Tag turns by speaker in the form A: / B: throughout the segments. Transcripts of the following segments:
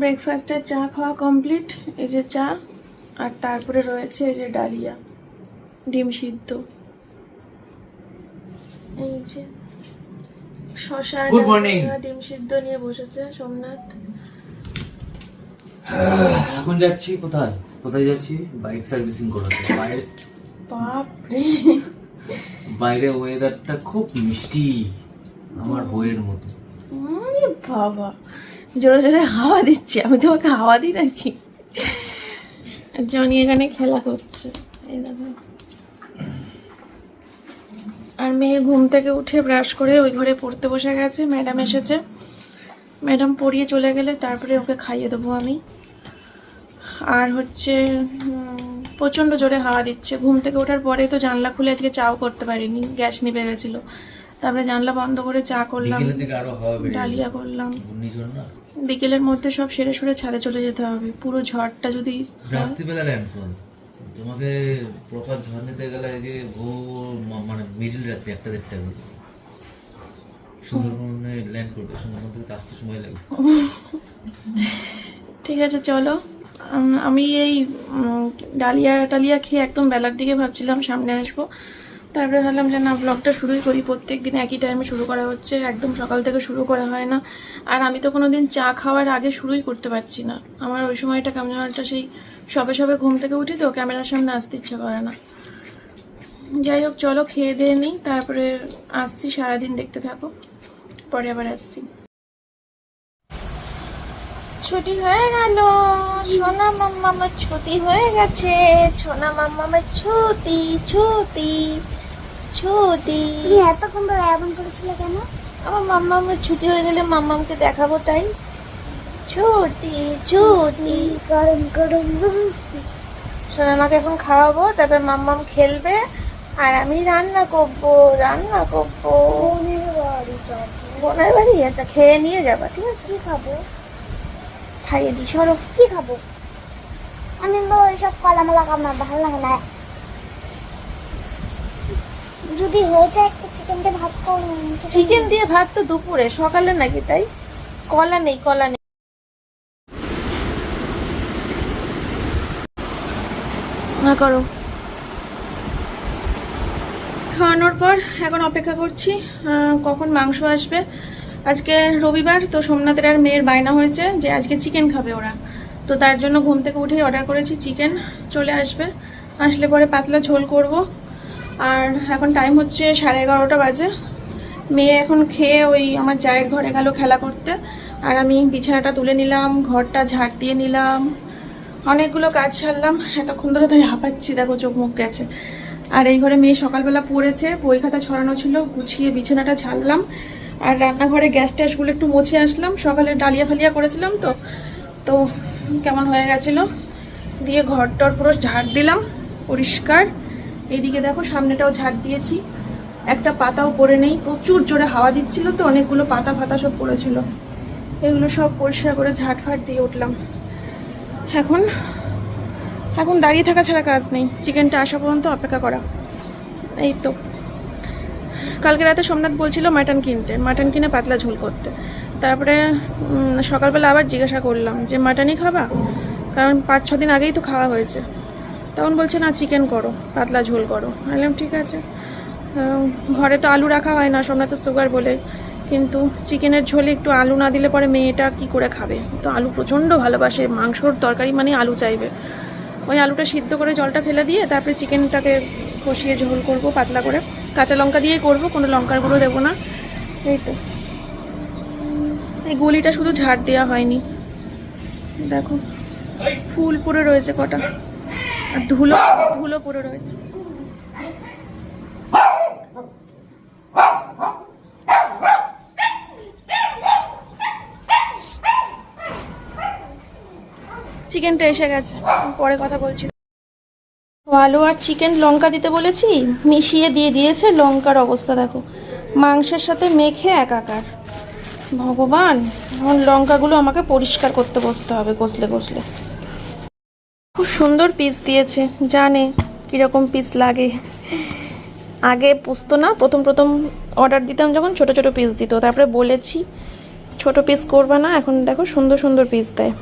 A: ব্রেকফাস্টের চা খাওয়া কমপ্লিট এই যে চা আর তারপরে রয়েছে এই যে ডালিয়া ডিম সিদ্ধ। এই যে শশা. ডিম সিদ্ধ নিয়ে বসেছে সোমনাথ।
B: এখন যাচ্ছি কোথায়? কোথায় যাচ্ছি? বাইক সার্ভিসিং করাতে বাইরে
A: বাপ রে
B: বাইরে ওয়েদারটা খুব মিষ্টি আমার বইয়ের মতো।
A: বাবা। জোরে জোরে হাওয়া দিচ্ছে। আমি তোমাকে হাওয়া দিই নাকি? জনি এখানে খেলা করছে। এই দেখো। আর মেয়ে ঘুম থেকে উঠে ব্রাশ করে ওই ঘরে পড়তে বসে গেছে। ম্যাডাম এসেছে। ম্যাডাম পড়িয়ে চলে গেলে তারপরে ওকে খাইয়ে দেবো আমি। আর হচ্ছে প্রচণ্ড জোরে হাওয়া দিচ্ছে। ঘুম থেকে ওঠার পরে তো জানলা খুলে আজকে চাও করতে পারিনি। গ্যাস নিভে গেছিল। তারপরে জানলা বন্ধ করে চা করলাম। ডালিয়া করলাম। বিকেলের মধ্যে সব সেরে সরে ছাদে চলে যেতে হবে। পুরো ঝড়টা যদি
B: রাত্রিবেলা ল্যান্ডফল তোমাকে প্রপার ঝড় নিতে গেলে এই যে ভোর মানে মিডিল রাত্রি একটা দেড়টা বেজে সুন্দরবনে ল্যান্ড করবে সুন্দরবন থেকে আসতে সময় লাগবে
A: ঠিক আছে চলো। আমি এই ডালিয়া টালিয়া খেয়ে একদম বেলার দিকে ভাবছিলাম সামনে আসব। তারপরে ভাবলাম যে না ব্লগটা শুরুই করি। প্রত্যেক দিন একই টাইমে শুরু করা হচ্ছে, একদম সকাল থেকে শুরু করা হয় না। আর আমি তো কোনো দিন চা খাওয়ার আগে শুরুই করতে পারছি না। আমার ওই সময়টা কেমন একটা সেই সবে সবে ঘুম থেকে উঠি তো, ক্যামেরার সামনে আসতে ইচ্ছে করে না। যাই হোক, চলো খেয়ে দিয়ে নিই, তারপরে আসছি, সারাদিন দেখতে থাকো। পরে আবার আসছি।
C: ছুটি হয়ে গেল। সোনা মাম্মামের ছুটি হয়ে গেছে। সোনা মাম্মামের ছুটি ছুটি। ছুটি
D: তুমি এতক্ষণ ধরে এমন করেছিলে কেন?
C: আমার মাম্মামের ছুটি হয়ে গেলে মাম্মামকে দেখাবো তাই। ছুটি ছুটি।
D: গরম গরম
C: সোনামাকে এখন খাওয়াবো তারপর মাম্মাম খেলবে আর আমি রান্না করব রান্না করব।
D: বোনের বাড়ি যাব
C: বোনের বাড়ি? আচ্ছা খেয়ে নিয়ে যাবা ঠিক আছে?
D: কি খাব?
C: খাইয়ে দিই সরো।
D: কি খাব? আমি তো ওইসব কলা মালা খাব না ভালো লাগে না। যদি হয়ে যায় একটা চিকেন দিয়ে ভাত করুন
C: চিকেন দিয়ে ভাত তো দুপুরে সকালে নাকি তাই? কলা নেই কলা নেই।
A: না করো। খাওয়ানোর পর এখন অপেক্ষা করছি কখন মাংস আসবে। আজকে রবিবার তো সোমনাথের আর মেয়ের বায়না হয়েছে যে আজকে চিকেন খাবে ওরা। তো তার জন্য ঘুম থেকে উঠেই অর্ডার করেছি চিকেন চলে আসবে। আসলে পরে পাতলা ঝোল করব। আর এখন টাইম হচ্ছে সাড়ে এগারোটা বাজে। মেয়ে এখন খেয়ে ওই আমার জায়ের ঘরে গেল খেলা করতে। আর আমি বিছানাটা তুলে নিলাম, ঘরটা ঝাড় দিয়ে নিলাম। অনেকগুলো কাজ ছাড়লাম এতক্ষণ ধরে তাই হাঁপাচ্ছি, দেখো চোখ মুখ গেছে। আর এই ঘরে মেয়ে সকালবেলা পড়েছে, বই খাতা ছড়ানো ছিল, গুছিয়ে বিছানাটা ছাড়লাম। আর রান্নাঘরে গ্যাস ট্যাসগুলো একটু মুছে আসলাম, সকালে ডালিয়া ফালিয়া করেছিলাম তো। তো কেমন হয়ে গেছিল? দিয়ে ঘর টর পুরো ঝাড় দিলাম, পরিষ্কার। এইদিকে দেখো, সামনেটাও ঝাড় দিয়েছি। একটা পাতাও পড়ে নেই, প্রচুর জোরে হাওয়া দিচ্ছিল তো, অনেকগুলো পাতা ফাতা সব পড়েছিল। এগুলো সব পরিষ্কার করে ঝাড় ফাট দিয়ে উঠলাম। এখন এখন দাঁড়িয়ে থাকা ছাড়া কাজ নেই। চিকেনটা আসা পর্যন্ত অপেক্ষা করা। এই তো। কালকে রাতে সোমনাথ বলছিল মাটন কিনতে। মাটন কিনে পাতলা ঝোল করতে। তারপরে সকালবেলা আবার জিজ্ঞাসা করলাম যে, মাটনই খাবা? কারণ পাঁচ ছ দিন আগেই তো খাওয়া হয়েছে। তখন বলছে, না, চিকেন করো, পাতলা ঝোল করো। বললাম, ঠিক আছে। ঘরে তো আলু রাখা হয় না সোমনাথের সুগার বলে। কিন্তু চিকেনের ঝোলে একটু আলু না দিলে পরে মেয়েটা কি করে খাবে? তো আলু প্রচণ্ড ভালোবাসে, মাংসর তরকারি মানে আলু চাইবে। ওই আলুটা সিদ্ধ করে জলটা ফেলে দিয়ে তারপরে চিকেনটাকে কষিয়ে ঝোল করব পাতলা করে। কাঁচা লঙ্কা দিয়েই করব, কোনো লঙ্কার গুঁড়ো দেবো না। এই তো। এই গলিটা শুধু ঝাড় দেওয়া হয়নি। দেখো, ফুল পড়ে রয়েছে কটা। আর ধুলো ধুলো পড়ে রয়েছে। চিকেনটা এসে গেছে। পরে কথা বলছি। আলু আর চিকেন লঙ্কা দিতে বলেছি, মিশিয়ে দিয়ে দিয়েছে লঙ্কার অবস্থা, দেখো। মাংসের সাথে মেখে একাকার। ভগবান, এখন লঙ্কাগুলো আমাকে পরিষ্কার করতে বসতে হবে, কষলে কষলে। সুন্দর পিস দিয়েছে, জানে কীরকম পিস লাগে। আগে পুষতো না, প্রথম প্রথম অর্ডার দিতাম যখন ছোট ছোট পিস দিত, তারপরে বলেছি, ছোট পিস করবে না, এখন দেখো সুন্দর সুন্দর পিস দেয়।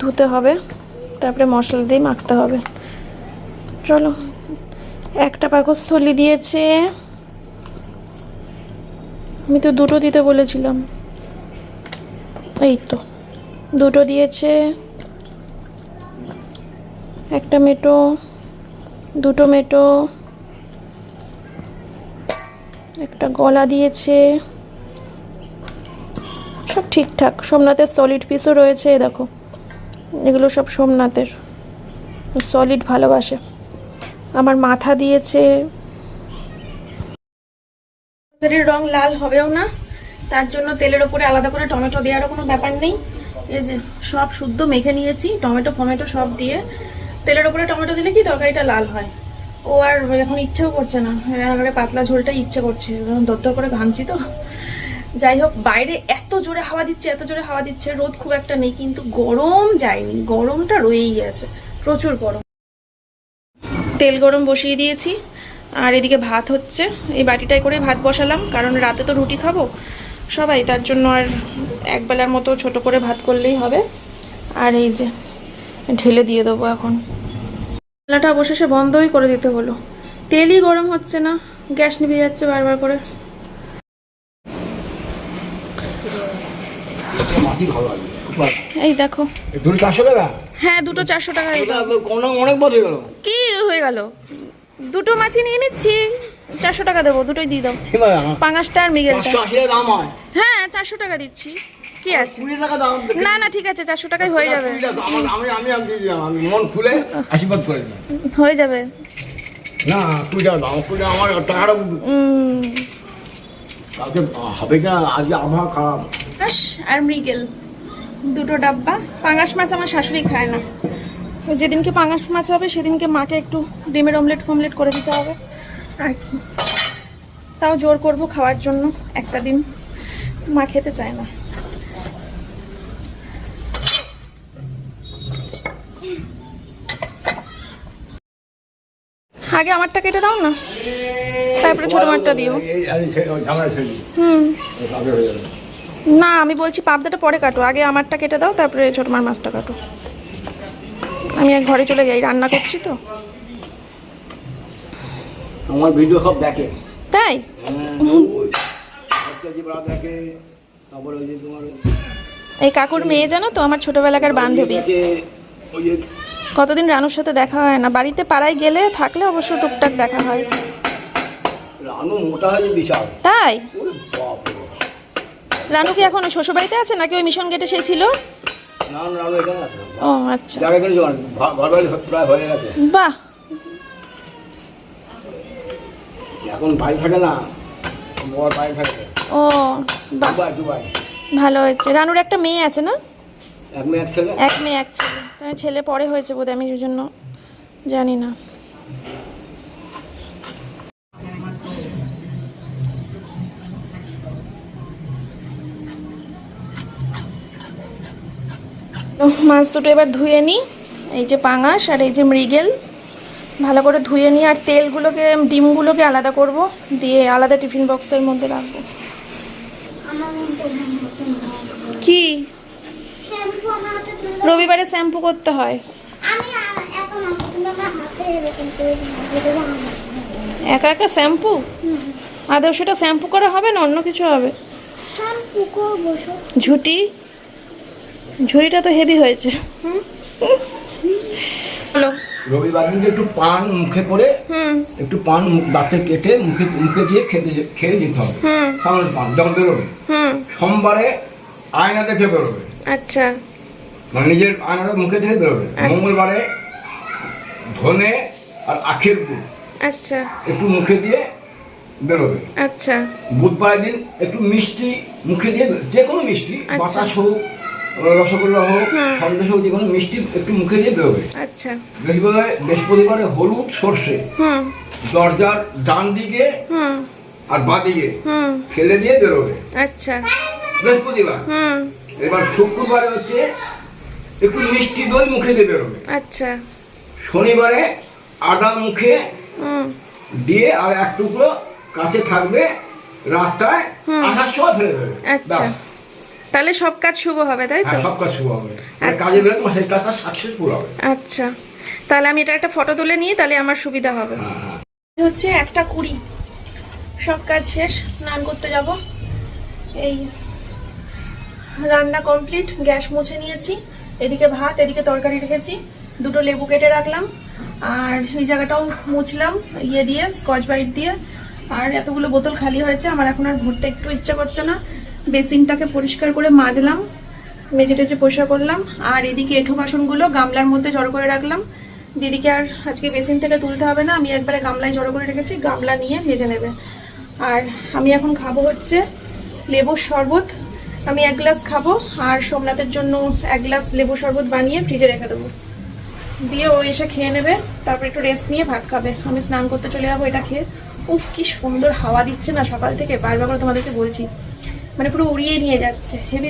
A: ধুতে হবে, তারপরে মশলা দিয়ে মাখতে হবে। চলো, একটা পাকস্থলি দিয়েছে। আমি তো দুটো দিতে বলেছিলাম। এই তো, দুটো দিয়েছে। একটা মেটো, দুটো মেটো, একটা গলা দিয়েছে। সব ঠিকঠাক। সোমনাথের সলিড পিসও রয়েছে দেখো। এগুলো সব সোমনাথের। সলিড ভালোবাসে। আমার মাথা দিয়েছে। তরকারির রং লাল হবেও না। তার জন্য তেলের ওপরে আলাদা করে টমেটো দেওয়ারও কোনো ব্যাপার নেই। এই যে সব শুদ্ধ মেখে নিয়েছি, টমেটো, ফমেটো সব দিয়ে। তেলের ওপরে টমেটো দিলে কি তরকারিটা লাল হয়। ও আর এখন ইচ্ছেও করছে না। একেবারে পাতলা ঝোলটাই ইচ্ছে করছে। দরদর করে ঘামছি তো। যাই হোক, বাইরে এত জোরে হাওয়া দিচ্ছে, এত জোরে হাওয়া দিচ্ছে। রোদ খুব একটা নেই, কিন্তু গরম যায়নি। গরমটা রয়েই গেছে। প্রচুর গরম। তেল গরম বসিয়ে দিয়েছি। আর এদিকে ভাত হচ্ছে। এই বাটিটায় করে ভাত বসালাম। কারণ রাতে তো রুটি খাব। সবাই, তার জন্য আর একবেলার মতো ছোট করে ভাত করলেই হবে। আর এই যে ঢেলে দিয়ে দেবো এখন। চুলাটা অবশেষে বন্ধই করে দিতে হলো। তেলই গরম হচ্ছে না গ্যাস নিভে যাচ্ছে বারবার করে। এই দেখো।
E: দুটো চারশো টাকা?
A: হ্যাঁ দুটো চারশো টাকা
E: অনেক বছর গেল
A: কি হয়ে গেল? দুটো মাছই নিয়ে নিচ্ছি চারশো টাকা দেবো দুটোই দিয়ে দাও। পাঙাশটা আর মৃগেলটা।
E: হয়।
A: হ্যাঁ চারশো টাকা দিচ্ছি। কি আছে? না না ঠিক আছে চারশো টাকায় হয়ে যাবে।
E: মন খুলে আশীর্বাদ করে
A: হয়ে যাবে।
E: না কুড়ি টাকা দাম কুড়ি আমার টাকাটা কালকে হবে না? আজকে আবহাওয়া খারাপ।
A: আর মৃগেল। দুটো ডাব্বা। পাঙাশ মাছ আমার শাশুড়ি খায় না। যেদিনকে পাঙাশ মাছ হবে সেদিনকে মাকে একটু ডিমের অমলেট ফমলেট করে দিতে হবে। আর কি। তাও জোর করব খাওয়ার জন্য একটা দিন। মা খেতে চায় না। আগে আমারটা কেটে দাও না। তারপরে ছোট মারটা দিও। হুম। না আমি বলছি পাবদাটা পরে কাটো। আগে আমারটা কেটে দাও তারপরে ছোট মার মাছটা কাটো। আমি এক ঘরে চলে যাই রান্না করছি তো।
E: আমার ভিডিও সব দেখে।
A: তাই? এই কাকুর মেয়ে জানো তো আমার ছোটবেলাকার বান্ধবী। কতদিন রানুর সাথে দেখা হয় না? বাড়িতে পাড়ায় গেলে থাকলে অবশ্য টুকটাক দেখা হয়।
E: রানু মোটা হয়েছে বিশাল।
A: তাই। রানু কি এখন শ্বশুর বাড়িতে আছে নাকি ওই মিশন গেটে সে ছিল? ও আচ্ছা।
E: হয়ে
A: বাহ!
E: এখন বাড়ি থাকে না
A: ও বাহ। ভালো হয়েছে। রানুর একটা মেয়ে আছে না?
E: এক মেয়ে এক ছেলে?
A: এক মেয়ে এক ছেলে। তাই ছেলে পরে হয়েছে বোধহয় আমি জন্য জানি না। মাছ দুটো এবার ধুয়ে নিই। এই যে পাঙাশ আর এই যে মৃগেল। ভালো করে ধুয়ে নিই আর তেলগুলোকে ডিমগুলোকে আলাদা করব। দিয়ে আলাদা টিফিন বক্সের মধ্যে রাখব। কি
D: শ্যাম্পু আমার হাতে তুলে
A: রবিবারে শ্যাম্পু করতে হয়। একা একা শ্যাম্পু? আদৌ সেটা শ্যাম্পু করা হবে না অন্য কিছু হবে? ঝুটি? ঝুড়িটা তো হেভি হয়েছে। হলো
E: রবিবার দিনকে একটু পান মুখে করে
A: হুম।
E: একটু পান মুখ- দাঁতে কেটে মুখে মুখে দিয়ে খেতে খেয়ে যেতে হবে।
A: হুম।
E: সামনে পান যখন বেরোবে। সোমবারে আয়না দেখে বেরোবে।
A: আচ্ছা।
E: মানে নিজের আয়নাটা মুখে থেকে বেরোবে।
A: আচ্ছা।
E: মঙ্গলবারে ধনে আর আখের গুড়।
A: আচ্ছা।
E: একটু মুখে দিয়ে বেরোবে।
A: আচ্ছা।
E: বুধবারের দিন একটু মিষ্টি মুখে দিয়ে যে কোনো মিষ্টি
A: আচ্ছা।
E: বাতাস হোক রসগোল্লা হোক সন্দেশ হোক যে কোনো মিষ্টি একটু মুখে দিয়ে বেরোবে।
A: আচ্ছা।
E: বৃহস্পতিবারে বৃহস্পতিবারে হলুদ সর্ষে। দরজার ডান দিকে আর বাঁ দিকে ফেলে দিয়ে বেরোবে।
A: আচ্ছা।
E: বৃহস্পতিবার। এবার শুক্রবারে হচ্ছে একটু মিষ্টি দই মুখে দিয়ে বেরোবে।
A: আচ্ছা।
E: শনিবারে আদা মুখে
A: হুম।
E: দিয়ে আর এক টুকরো কাছে থাকবে রাস্তায় আসার সময় ফেলে দেবে।
A: আচ্ছা। তাহলে সব কাজ শুভ হবে তাই তো?
E: হ্যাঁ সব কাজ শুরু হবে।
A: আচ্ছা।
E: কাজে বেরোলে তোমার সেই কাজটা সাকসেসফুল হবে।
A: আচ্ছা। তাহলে আমি এটা একটা ফটো তুলে নিই তাহলে আমার সুবিধা হবে।
E: হ্যাঁ হ্যাঁ।
A: হচ্ছে একটা কুড়ি। সব কাজ শেষ স্নান করতে যাব। এই রান্না কমপ্লিট গ্যাস মুছে নিয়েছি। এদিকে ভাত, এদিকে তরকারি রেখেছি। দুটো লেবু কেটে রাখলাম। আর এই জায়গাটাও মুছলাম ইয়ে দিয়ে, স্কচ বাইট দিয়ে। আর এতগুলো বোতল খালি হয়েছে, আমার এখন আর ভরতে একটু ইচ্ছা করছে না। বেসিনটাকে পরিষ্কার করে মাজলাম, মেজে টেজে পরিষ্কার করলাম। আর এদিকে এঁঠো বাসনগুলো গামলার মধ্যে জড়ো করে রাখলাম। দিদিকে আর আজকে বেসিন থেকে তুলতে হবে না, আমি একবারে গামলায় জড়ো করে রেখেছি, গামলা নিয়ে ভেজে নেবে। আর আমি এখন খাব হচ্ছে লেবুর শরবত আমি এক গ্লাস খাব আর সোমনাথের জন্য এক গ্লাস লেবু শরবত বানিয়ে ফ্রিজে রেখে দেবো। দিয়ে ও এসে খেয়ে নেবে, তারপর একটু রেস্ট নিয়ে ভাত খাবে। আমি স্নান করতে চলে যাব এটা খেয়ে। উফ, কি সুন্দর হাওয়া দিচ্ছে না সকাল থেকে, বারবার করে তোমাদেরকে বলছি। মানে পুরো উড়িয়ে নিয়ে যাচ্ছে হেভি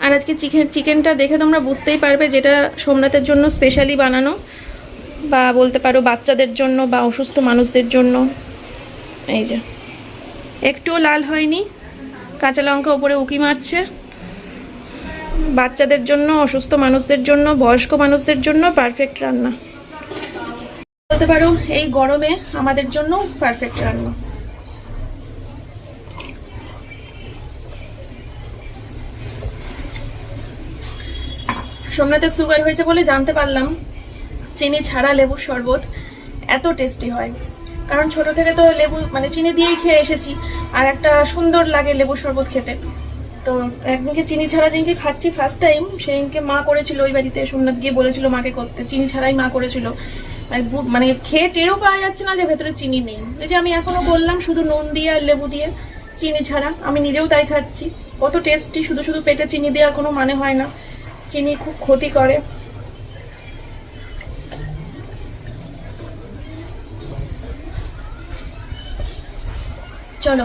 A: আর আজকে চিকেন চিকেনটা দেখে তোমরা বুঝতেই পারবে যেটা সোমনাথের জন্য স্পেশালি বানানো, বা বলতে পারো বাচ্চাদের জন্য বা অসুস্থ মানুষদের জন্য। এই যে, একটুও লাল হয়নি কাঁচা লঙ্কা উপরে উকি মারছে। বাচ্চাদের জন্য, অসুস্থ মানুষদের জন্য, বয়স্ক মানুষদের জন্য পারফেক্ট রান্না। বলতে পারো, এই গরমে আমাদের জন্য পারফেক্ট রান্না। সোমনাথের সুগার হয়েছে বলে জানতে পারলাম। চিনি ছাড়া লেবুর শরবত এত টেস্টি হয়। কারণ ছোট থেকে তো লেবু মানে চিনি দিয়েই খেয়ে এসেছি। আর একটা সুন্দর লাগে লেবুর শরবত খেতে। তো একদিনকে চিনি ছাড়া যেদিনকে খাচ্ছি ফার্স্ট টাইম সেদিনকে মা করেছিল ওই বাড়িতে, সোমনাথ গিয়ে বলেছিল মাকে করতে। চিনি ছাড়াই মা করেছিল। মানে মানে খেয়ে টেরও পাওয়া যাচ্ছে না যে ভেতরে চিনি নেই। এই যে আমি এখনও বললাম শুধু নুন দিয়ে আর লেবু দিয়ে, চিনি ছাড়া। আমি নিজেও তাই খাচ্ছি। কত টেস্টি শুধু শুধু পেটে চিনি দেওয়ার কোনো মানে হয় না। চিনি খুব ক্ষতি করে। চলো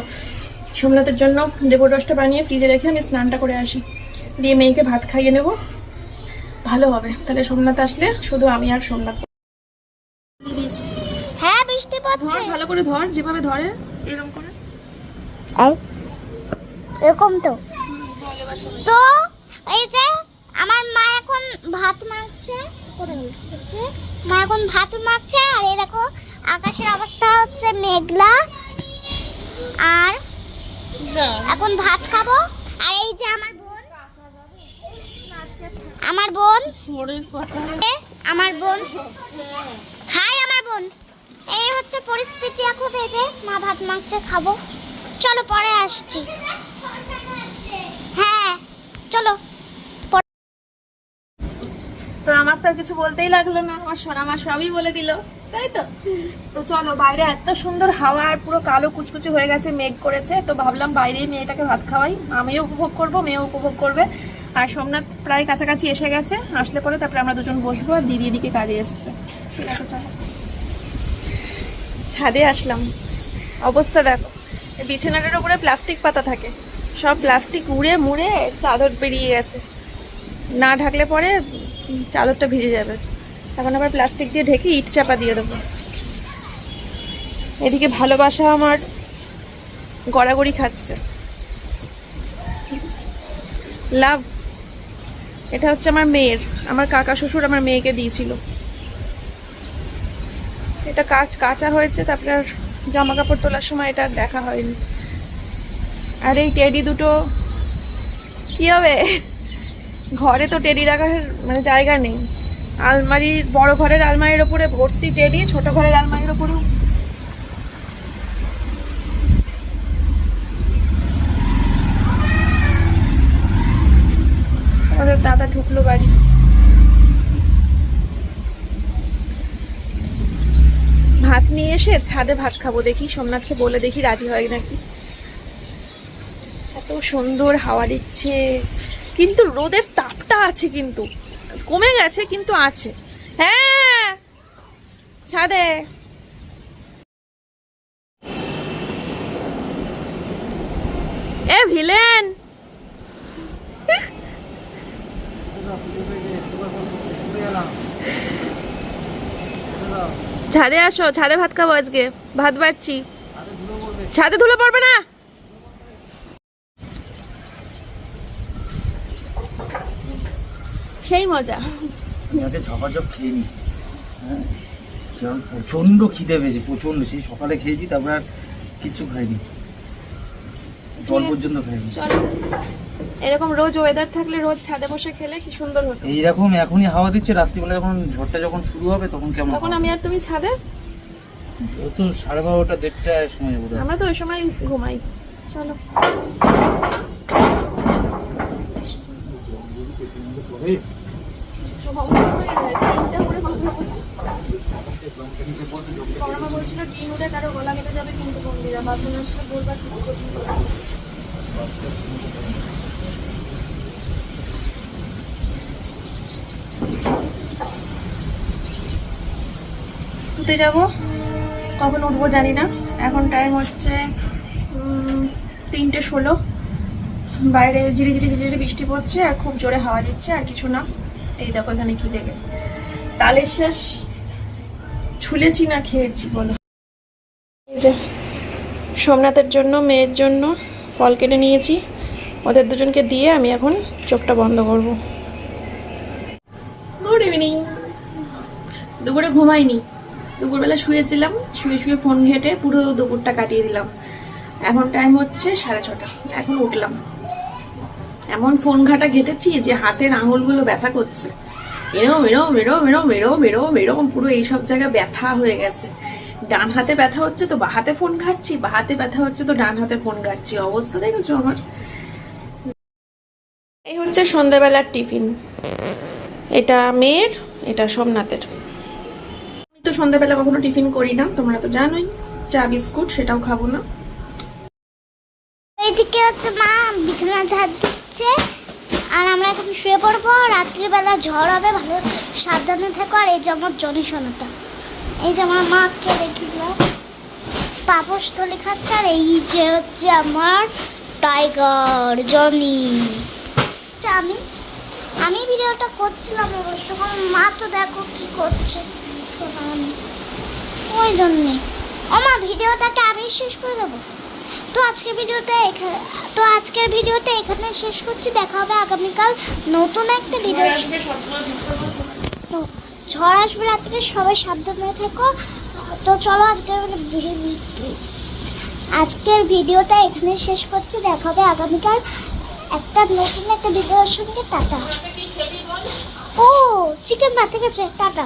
A: সোমনাথের জন্য লেবুর রসটা বানিয়ে ফ্রিজে রেখে আমি স্নানটা করে আসি। দিয়ে মেয়েকে ভাত খাইয়ে নেব। ভালো হবে তাহলে সোমনাথ আসলে শুধু আমি আর সোমনাথ। দিয়েছি।
D: হ্যাঁ বৃষ্টি পড়ছে।
A: ভালো করে ধর যেভাবে ধরে এরকম করে।
D: এরকম তো। তো এই যে আমার মা এখন ভাত মাখছে। মা এখন ভাত মাখছে আর এই দেখো আকাশের অবস্থা হচ্ছে মেঘলা। আর এখন ভাত খাব। আর এই যে আমার বোন আমার বোন আমার বোন। হাই আমার বোন। এই হচ্ছে পরিস্থিতি এখন এই যে মা ভাত মাংস খাব। চলো পরে আসছি। হ্যাঁ চলো।
A: তো আর কিছু বলতেই লাগল না, আমার সোনা মা সবই বলে দিল, তাই তো? তো চলো, বাইরে এত সুন্দর হাওয়া আর পুরো কালো কুচকুচি হয়ে গেছে, মেঘ করেছে, তো ভাবলাম বাইরেই মেয়েটাকে ভাত খাওয়াই। আমিও উপভোগ করব, মেয়েও উপভোগ করবে। আর সোমনাথ প্রায় কাছাকাছি এসে গেছে, আসলে পরে তারপরে আমরা দুজন বসবো, আর দিদি এদিকে কাজে এসছে। ঠিক আছে, চলো। ছাদে আসলাম। অবস্থা দেখো, বিছানাটার উপরে প্লাস্টিক পাতা থাকে। সব প্লাস্টিক উড়ে মুড়ে চাদর বেরিয়ে গেছে। না ঢাকলে পরে চাদরটা ভিজে যাবে। এখন আবার প্লাস্টিক দিয়ে ঢেকে ইট চাপা দিয়ে দেবো। এদিকে ভালোবাসা আমার গড়াগড়ি খাচ্ছে। লাভ এটা হচ্ছে আমার মেয়ের। আমার কাকা শ্বশুর আমার মেয়েকে দিয়েছিল। এটা কাজ কাঁচা হয়েছে, তারপরে জামা কাপড় তোলার সময় এটা দেখা হয়নি। আর এই টেডি দুটো, কি হবে? ঘরে তো টেডি রাখার মানে জায়গা নেই। আলমারির বড় ঘরের আলমারির ওপরে ভর্তি টেডি, ছোট ঘরের আলমারির ওপরেও। আমাদের দাদা ঢুকলো বাড়ি। ভাত নিয়ে এসে ছাদে ভাত খাব দেখি, সোমনাথকে বলে দেখি রাজি হয় নাকি। এত সুন্দর হাওয়া দিচ্ছে। কিন্তু রোদের তাপটা আছে কিন্তু। কমে গেছে, কিন্তু আছে। হ্যাঁ! ছাদে। এ ভিলেন! ছাদে আসো, ছাদে ভাত খাব আজকে। ভাত বাড়ছি। ছাদে ধুলে পড়বে না? সেই মজা।
F: আগে ঝপাঝপ খেয়ে নি হ্যাঁ প্রচণ্ড খিদে পেয়েছে প্রচণ্ড। সেই সকালে খেয়েছি তারপর আর কিচ্ছু খাইনি। জল পর্যন্ত খাইনি।
A: চলো। এরকম রোজ ওয়েদার থাকলে রোজ ছাদে বসে খেলে কি সুন্দর হতো।
F: এইরকম এখনই হাওয়া দিচ্ছে রাত্রিবেলা যখন ঝড়টা যখন শুরু হবে তখন কেমন
A: তখন আমি আর তুমি ছাদে?
F: তো সাড়ে বারোটা দেড়টার সময় যাব
A: আমরা তো ওই সময় ঘুমাই। চলো। উঠে কারও গলা যাবে কিন্তু যাব, কখন উঠবো জানি না। এখন টাইম হচ্ছে তিনটে ষোলো। বাইরে ঝিরি ঝিরি ঝিরি বৃষ্টি পড়ছে আর খুব জোরে হাওয়া দিচ্ছে আর কিছু না। এই দেখো এখানে কি দেখে। তালের শেষ। ছুলেছি না খেয়েছি, বলো। যে, সোমনাথের জন্য, মেয়ের জন্য ফল কেটে নিয়েছি। ওদের দুজনকে দিয়ে আমি এখন চোখটা বন্ধ করব। গুড ইভিনিং দুপুরে ঘুমাইনি। দুপুরবেলা শুয়েছিলাম, শুয়ে শুয়ে ফোন ঘেটে পুরো দুপুরটা কাটিয়ে দিলাম। এখন টাইম হচ্ছে সাড়ে ছটা। এখন উঠলাম। এমন ফোন ঘাটা ঘেটেছি যে হাতের আঙুলগুলো ব্যথা করছে। এরো মেরো মেরো এরম এরম এরম এরম পুরো এইসব জায়গায় ব্যথা হয়ে গেছে। ডান হাতে ব্যথা হচ্ছে তো বা হাতে ফোন ঘাটছি বা হাতে ব্যথা হচ্ছে তো ডান হাতে ফোন ঘাটছি। অবস্থা দেখেছ আমার? এই হচ্ছে সন্ধ্যাবেলার টিফিন। এটা মেয়ের এটা সোমনাথের। আমি তো সন্ধ্যাবেলা কখনো টিফিন করি না তোমরা তো জানোই চা বিস্কুট সেটাও খাব না।
D: এইদিকে হচ্ছে মা বিছানা ঝাড় দিচ্ছে। আর আমরা এখন শুয়ে পড়ব। রাত্রিবেলা ঝড় হবে ভালো সাবধানে থেকো। আর এই যে আমার জনি সোনাটা। এই যে আমার মাকে দিলাম। পাপস তলি খাচ্ছে আর এই যে হচ্ছে আমার টাইগার জনি। আচ্ছা, আমি আমি ভিডিওটা করছিলাম অবশ্য মা তো দেখো কি করছে। ওই জন্যে। আমার ভিডিওটাকে আমি শেষ করে দেবো। তো আজকের ভিডিওটা এখানে তো আজকের ভিডিওটা এখানে শেষ করছি। দেখা হবে আগামীকাল নতুন একটা ভিডিও তো ঝড় আসবে রাত্রে সবাই সাবধানে থেকো। তো চলো আজকের আজকের ভিডিওটা এখানে শেষ করছি। দেখা হবে আগামীকাল একটা নতুন একটা ভিডিওর সঙ্গে। টাটা। ও চিকেন ঠিক আছে টাটা।